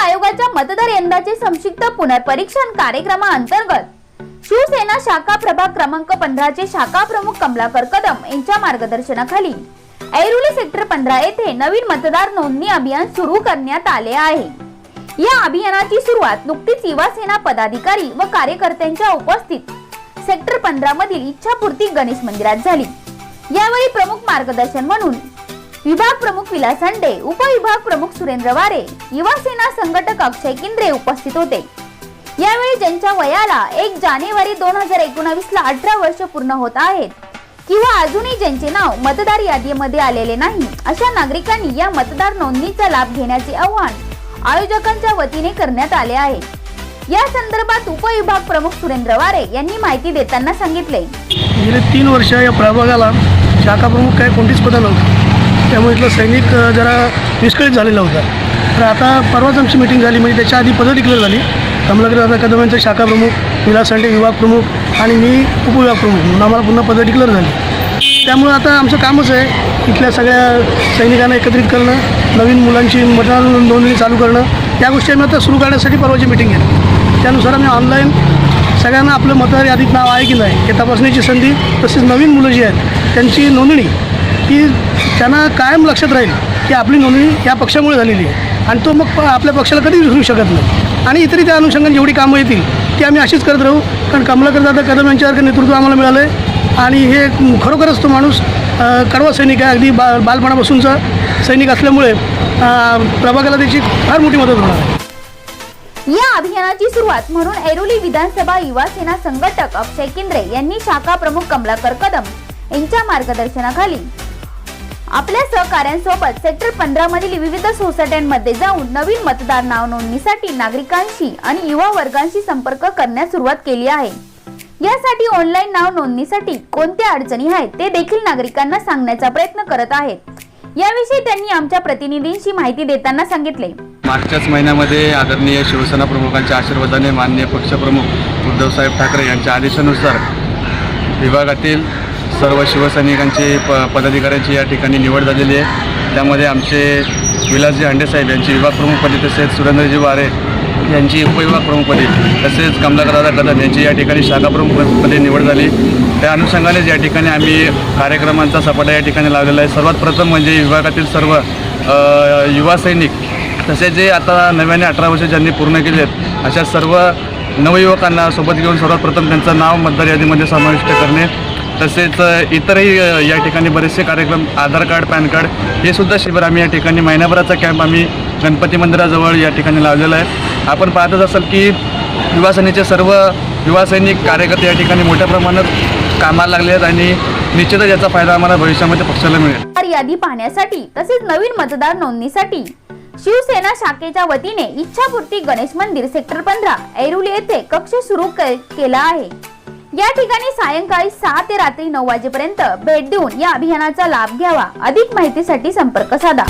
आयोगाच्या मतदार यंदाचे संक्षिप्त पुनर्परीक्षण कार्यक्रमाअंतर्गत. शिवसेना शाखा प्रभाग क्रमांक पंधराचे शाखा प्रमुख कमलाकर कदम यांच्या मार्गदर्शनाखाली ऐरोली सेक्टर पंधरा येथे नवीन मतदार नोंदणी अभियान सुरू करण्यात आले आहे. या अभियानाची सुरुवात नुकतीच युवासेना पदाधिकारी व कार्यकर्त्यांच्या उपस्थित सेक्टर पंधरा मधील इच्छापूर्ती गणेश मंदिरात झाली. यावेळी प्रमुख मार्गदर्शन म्हणून विभाग प्रमुख विलास अंडे उपविभाग प्रमुख सुरेंद्र वारे युवा सेना संघटक अक्षय किंद्रे उपस्थित होते. यावेळी ज्यांच्या वयाला एक जानेवारी दोन हजार एकोणावीस ला अठरा वर्ष पूर्ण होत आहेत किंवा अजूनही ज्यांचे नाव मतदार यादीमध्ये आलेले नाही अशा नागरिकांनी या मतदार नोंदणीचा लाभ घेण्याचे आवाहन आयोजकांच्या वतीने करण्यात आले आहे. या संदर्भात उपविभाग प्रमुख सुरेंद्र वारे यांनी माहिती देताना सांगितले. गेले तीन वर्ष या प्रभागाला शाखा प्रमुख काय कोणतीच पदं नव्हती. त्यामुळे इथलं सैनिक जरा विस्कळीत झालेला होता. तर आता परवाच आमची मिटिंग झाली म्हणजे त्याच्या आधी पदं डिक्लेअर झाली. कमलाकर दादा कदम यांचे शाखा प्रमुख विलास सांडे विभाग प्रमुख आणि मी उपविभाग प्रमुख म्हणून आम्हाला पुन्हा पदं डिक्लेअर झाली. त्यामुळं आता आमचं कामच आहे इथल्या सगळ्या सैनिकांना एकत्रित करणं नवीन मुलांची मतदान नोंदणी चालू करणं. या गोष्टी आम्ही आता सुरू करण्यासाठी परवाची मिटिंग घेतली त्यानुसार आम्ही ऑनलाईन सगळ्यांना आपलं मतदार यादीत नाव आहे की नाही हे तपासण्याची संधी तसेच नवीन मुलं जी आहेत त्यांची नोंदणी ही त्यांना कायम लक्षात राहील की आपली नोंदणी या पक्षामुळे झालेली आहे. आणि तो मग प- आपल्या पक्षाला कधी विसरू शकत नाही. आणि इतरही त्या अनुषंगाने जेवढी कामं येतील ती आम्ही अशीच करत राहू. कारण कमलाकर दादा कदम यांच्यासारखं नेतृत्व आम्हाला मिळालं आहे आणि हे खरोखरच तो माणूस कडवा सैनिक आहे. अगदी बा बालपणापासूनचा सैनिक असल्यामुळे प्रभागाला त्याची फार मोठी मदत होणार आहे. या अभियानाची सुरुवात म्हणून ऐरोली विधानसभा युवा सेना संघटक अक्षय किंद्रे यांनी शाखा प्रमुख कमलाकर कदम यांच्या मार्गदर्शनाखाली आपल्या सहकाऱ्यांसोबत सेक्टर पंधरा मधील विविध सोसायट्यांमध्ये जाऊन नवीन मतदार नाव नोंदणीसाठी नागरिकांशी आणि युवा वर्गांशी संपर्क करण्यास सुरुवात केली आहे. यासाठी ऑनलाईन नाव नोंदणीसाठी कोणत्या अडचणी आहेत ते देखील नागरिकांना सांगण्याचा प्रयत्न करत आहेत. याविषयी त्यांनी आमच्या प्रतिनिधींशी माहिती देताना सांगितले. मागच्याच महिन्यामध्ये आदरणीय शिवसेना प्रमुखांच्या आशीर्वादाने माननीय पक्षप्रमुख उद्धवसाहेब ठाकरे यांच्या आदेशानुसार विभागातील सर्व शिवसैनिकांची प पदाधिकाऱ्यांची या ठिकाणी निवड झालेली आहे. त्यामध्ये आमचे विलासजी हांडेसाहेब यांची विभागप्रमुखपदी तसेच सुरेंद्रजी वारे यांची उपविभागप्रमुखपदी तसेच कमलाकरदादा कदम यांची या ठिकाणी शाखाप्रमुखपदी निवड झाली. त्या अनुषंगानेच या ठिकाणी आम्ही कार्यक्रमांचा सपाटा या ठिकाणी लावलेला आहे. सर्वात प्रथम म्हणजे विभागातील सर्व युवा सैनिक तसेच जे आता नव्याने अठरा वर्ष ज्यांनी पूर्ण केले आहेत अशा सर्व नवयुवकांना सोबत घेऊन सर्वात प्रथम त्यांचं नाव मतदार यादीमध्ये समाविष्ट करणे तसेच इतरही या ठिकाणी बरेचसे कार्यक्रम आधार कार्ड पॅन कार्ड हे सुद्धा शिबिर आम्ही या ठिकाणी महिन्याभराचा कॅम्प आम्ही गणपती मंदिराजवळ या ठिकाणी लावलेला आहे. आपण पाहतच असाल की युवासेनेचे सर्व युवासैनिक कार्यकर्ते या ठिकाणी मोठ्या प्रमाणात कामाला लागले आहेत आणि निश्चितच याचा फायदा आम्हाला भविष्यामध्ये पक्षाला मिळेल. यादी पाहण्यासाठी तसेच नवीन मतदार नोंदणीसाठी शिवसेना शाखेच्या वतीने इच्छापूर्ती गणेश मंदिर सेक्टर पंधरा ऐरुली येथे कक्ष सुरू के- केला आहे. या ठिकाणी सायंकाळी सहा ते रात्री नऊ वाजेपर्यंत भेट देऊन या अभियानाचा लाभ घ्यावा. अधिक माहितीसाठी संपर्क साधा.